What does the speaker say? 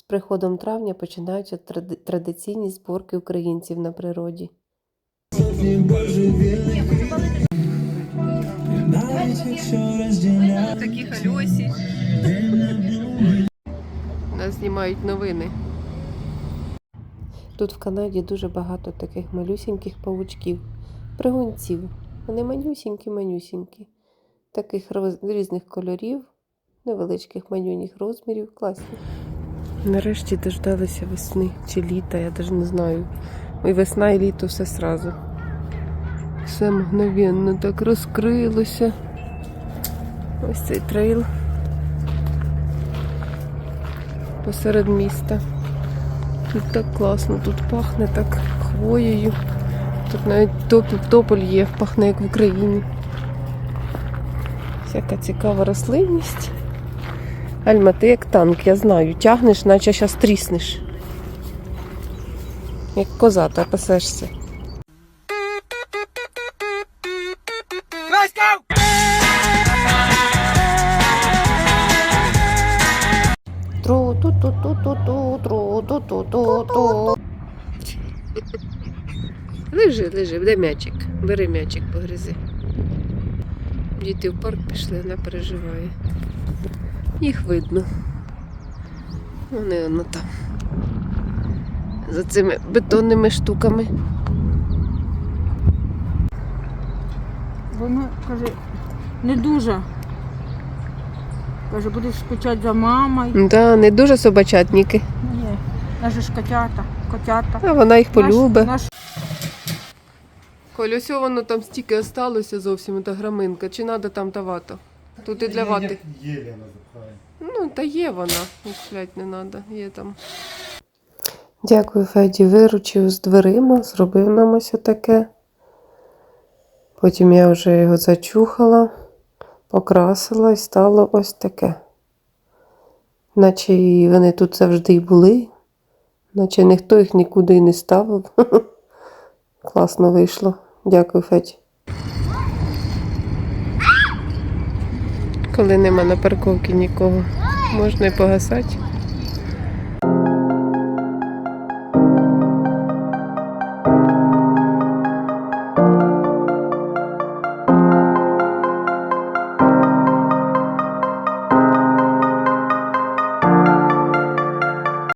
З приходом травня починаються традиційні зборки українців на природі. Нас знімають новини. Тут в Канаді дуже багато таких малюсіньких павучків, пригунців. Вони манюсінькі-манюсінькі, таких різних кольорів, невеличких манюніх розмірів, класні. Нарешті дождалися весни чи літа, я навіть не знаю. І весна і літо все сразу. Все мгновенно так розкрилося. Ось цей трейл посеред міста. Тут так класно, тут пахне так хвоєю. Тут навіть топ- тополь є, пахне як в Україні. Всяка цікава рослинність. Альма, ти як танк, я знаю. Тягнеш, наче зараз тріснеш. Як коза, та пасешся. тру ту ту ту ту ту тру ту ту ту ту Лежи, лежи, де м'ячик. Бери м'ячик, погризи. Діти в парк пішли, вона переживає. Їх видно. Вони воно там. За цими бетонними штуками. Воно каже, не дуже. Каже, будеш скучати за мамою. Да, не дуже собачатніки. Ні, наші ж котята, котята. А вона їх полюбить. Наш, наш Коль, ось воно там стільки осталося зовсім, та граминка. Чи треба там та вата? Тут і для вати. Вона запхає. Ну, та є вона, куплять не треба, є там. Дякую, Феді, виручив з дверима, зробив нам ось таке. Потім я вже його зачухала, покрасила і стало ось таке. Наче вони тут завжди й були, наче ніхто їх нікуди і не ставив. Класно вийшло. Дякую, Федь. Коли нема на парковці нікого, можна і погасати.